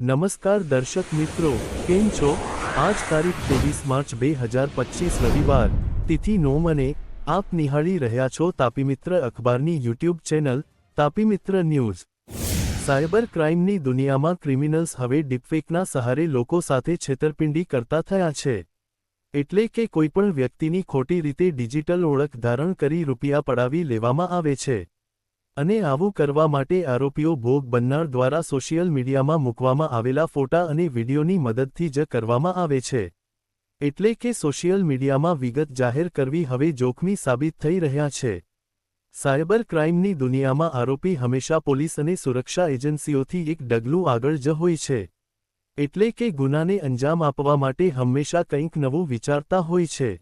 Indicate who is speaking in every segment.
Speaker 1: નમસ્કાર દર્શક મિત્રો, કેમ છો? આજ તારીખ ત્રેવીસ માર્ચ બે હજાર પચીસ રવિવાર, તિથિ નોમ અને આપ નિહાળી રહ્યા છો તાપી મિત્ર અખબારની યુટ્યુબ ચેનલ, તાપી મિત્ર ન્યૂઝ. સાયબર ક્રાઇમની દુનિયામાં ક્રિમિનલ્સ હવે ડિપફેકના સહારે લોકો સાથે છેતરપિંડી કરતા થયા છે. એટલે કે કોઈપણ વ્યક્તિની ખોટી રીતે ડિજિટલ ઓળખ ધારણ કરી રૂપિયા પડાવી લેવામાં આવે છે. અને આવું કરવા માટે આરોપીઓ ભોગ બનનાર દ્વારા સોશિયલ મીડિયામાં મૂકવામાં આવેલા ફોટા અને વિડીયોની મદદથી જ કરવામાં આવે છે. એટલે કે સોશિયલ મીડિયામાં વિગત જાહેર કરવી હવે જોખમી સાબિત થઈ રહ્યા છે. સાયબર ક્રાઇમની દુનિયામાં આરોપી હંમેશા પોલીસ અને સુરક્ષા એજન્સીઓથી એક ડગલું આગળ જ હોય છે. એટલે કે ગુનાને અંજામ આપવા માટે હંમેશા કંઈક નવું વિચારતા હોય છે.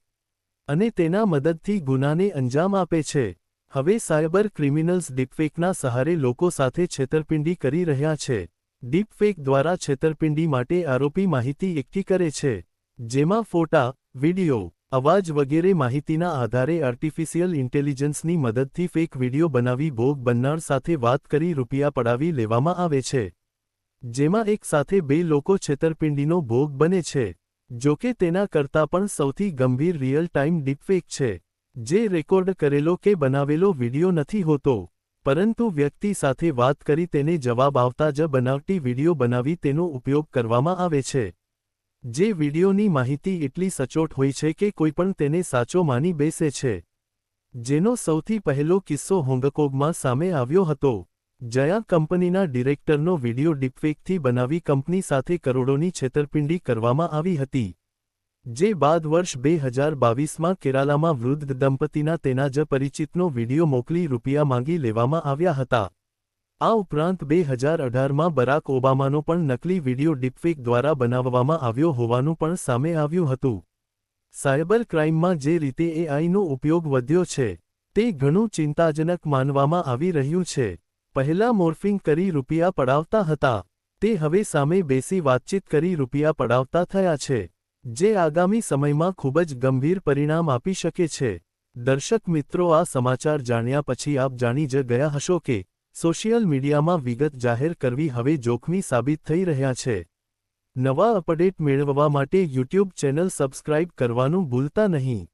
Speaker 1: અને તેના મદદથી ગુનાને અંજામ આપે છે. હવે સાયબર ક્રિમિનલ્સ ડીપફેકના સહારે લોકો સાથે છેતરપિંડી કરી રહ્યા છે. ડીપફેક દ્વારા છેતરપિંડી માટે આરોપી માહિતી એકઠી કરે છે. જેમાં ફોટા, વિડિયો, અવાજ વગેરે માહિતીના આધારે આર્ટિફિશિયલ ઇન્ટેલિજન્સની મદદથી ફેક વિડિયો બનાવી ભોગ બનનાર સાથે વાત કરી રૂપિયા પડાવી લેવામાં આવે છે. જેમાં એક સાથે બે લોકો છેતરપિંડીનો ભોગ બને છે. જોકે તેના કરતાં પણ સૌથી ગંભીર રિયલ ટાઈમ ડીપફેક છે. જે રેકોર્ડ કરેલો કે બનાવેલો વિડિયો નથી હોતો, પરંતુ વ્યક્તિ સાથે વાત કરી તેને જવાબ આવતા જ બનાવટી વિડિયો બનાવી તેનો ઉપયોગ કરવામાં આવે છે. જે વિડિયોની માહિતી એટલી સચોટ હોય છે કે કોઈપણ તેને સાચો માની બેસે છે. જેનો સૌથી પહેલો કિસ્સો હોંગકોંગમાં સામે આવ્યો હતો, જયા કંપનીના ડિરેક્ટરનો વિડિયો ડીપફેકથી બનાવી કંપની સાથે કરોડોની છેતરપિંડી કરવામાં આવી હતી. જે બાદ વર્ષ બે હજાર બાવીસમાં કેરાલામાં વૃદ્ધ દંપતીના તેના જ પરિચિતનો વીડિયો મોકલી રૂપિયા માંગી લેવામાં આવ્યા હતા. આ ઉપરાંત બે હજાર અઢારમાં બરાક ઓબામાનો પણ નકલી વિડિયો ડિપફેક દ્વારા બનાવવામાં આવ્યો હોવાનું પણ સામે આવ્યું હતું. સાયબર ક્રાઇમમાં જે રીતે એઆઈનો ઉપયોગ વધ્યો છે, તે ઘણું ચિંતાજનક માનવામાં આવી રહ્યું છે. પહેલા મોર્ફિંગ કરી રૂપિયા પડાવતા હતા, તે હવે સામે બેસી વાતચીત કરી રૂપિયા પડાવતા થયા છે. જે આગામી સમયમાં ખૂબ જ ગંભીર પરિણામ આપી શકે છે. દર્શક મિત્રો, આ સમાચાર જાણ્યા પછી આપ જાણી જ ગયા હશો કે સોશિયલ મીડિયામાં વિગત જાહેર કરવી હવે જોખમી સાબિત થઈ રહ્યા છે. નવા અપડેટ મેળવવા માટે યુટ્યુબ ચેનલ સબસ્ક્રાઇબ કરવાનું ભૂલતા નહીં.